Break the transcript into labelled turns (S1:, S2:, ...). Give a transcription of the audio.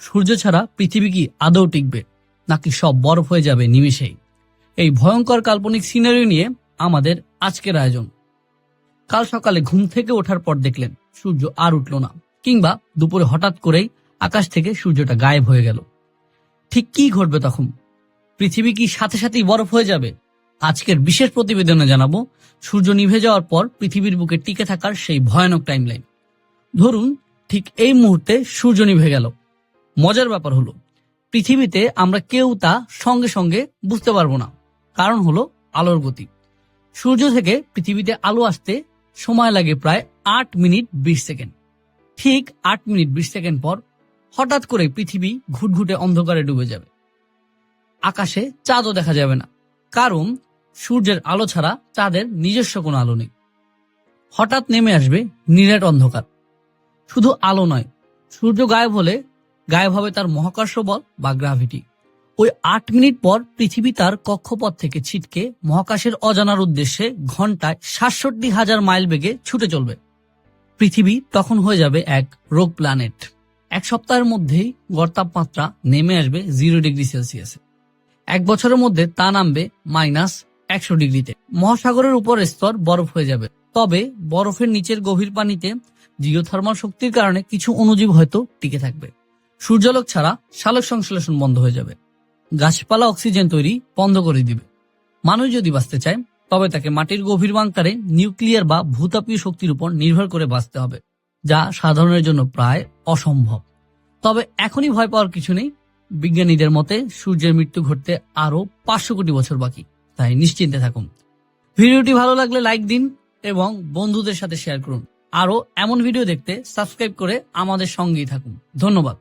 S1: সূর্য ছাড়া পৃথিবী কি আদৌ টিকবে? নাকি সব বরফ হয়ে যাবে নিমেষেই? এই ভয়ঙ্কর কাল্পনিক সিনারিও নিয়ে আমাদের আজকের আয়োজন। কাল সকালে ঘুম থেকে ওঠার পর দেখলেন সূর্য আর উঠল না, কিংবা দুপুরে হঠাৎ করেই আকাশ থেকে সূর্যটা গায়েব হয়ে গেল। ঠিক কি ঘটবে তখন? পৃথিবী কি সাথে সাথেই বরফ হয়ে যাবে? আজকের বিশেষ প্রতিবেদনে জানাব, সূর্য নিভে যাওয়ার পর পৃথিবীর বুকে টিকে থাকার সেই ভয়ানক টাইমলাইন ধরুন, ঠিক এই মুহূর্তে সূর্য নিভে গেল। মজার ব্যাপার হলো, পৃথিবীতে আমরা কেউ তা সঙ্গে সঙ্গে বুঝতে পারব না। কারণ হলো আলোর গতি। সূর্য থেকে পৃথিবীতে আলো আসতে সময় লাগে প্রায় আট মিনিট বিশ সেকেন্ড। ঠিক আট মিনিট বিশ সেকেন্ড পর হঠাৎ করে পৃথিবী ঘুটঘুটে অন্ধকারে ডুবে যাবে। আকাশে চাঁদও দেখা যাবে না। কারণ সূর্যের আলো ছাড়া চাঁদের নিজস্ব কোনো আলো নেই। হঠাৎ নেমে আসবে নিরেট অন্ধকার। শুধু আলো নয়, সূর্য গায়েব হলে গায়েব হবে তার মহাকর্ষ বল বা গ্রাভিটি ওই আট মিনিট পর পৃথিবী তার কক্ষপথ থেকে ছিটকে মহাকাশের অজানার উদ্দেশ্যে ঘন্টায় সাতষট্টি হাজার মাইল বেগে ছুটে চলবে। পৃথিবী তখন হয়ে যাবে এক রোগ প্ল্যানেট এক সপ্তাহের মধ্যেই গড় তাপমাত্রা নেমে আসবে জিরো ডিগ্রি সেলসিয়াসে এক বছরের মধ্যে তা নামবে মাইনাস একশো ডিগ্রিতে। মহাসাগরের উপর স্তর বরফ হয়ে যাবে। তবে বরফের নিচের গভীর পানিতে জিওথার্মাল শক্তির কারণে কিছু অণুজীব হয়তো টিকে থাকবে। সূর্যালোক ছাড়া সালোক সংশ্লেষণ বন্ধ হয়ে যাবে। গাছপালা অক্সিজেন তৈরি বন্ধ করে দিবে। মানুষ যদি বাঁচতে চায়, তবে তাকে মাটির গভীর বাংকারে নিউক্লিয়ার বা ভূতাপীয় শক্তির উপর নির্ভর করে বাঁচতে হবে, যা সাধারণের জন্য প্রায় অসম্ভব। তবে এখনই ভয় পাওয়ার কিছু নেই। বিজ্ঞানীদের মতে সূর্যের মৃত্যু ঘটতে আরও পাঁচশো কোটি বছর বাকি, তাই নিশ্চিন্তে থাকুন। ভিডিওটি ভালো লাগলে লাইক দিন এবং বন্ধুদের সাথে শেয়ার করুন। আরও এমন ভিডিও দেখতে সাবস্ক্রাইব করে আমাদের সঙ্গেই থাকুন। ধন্যবাদ।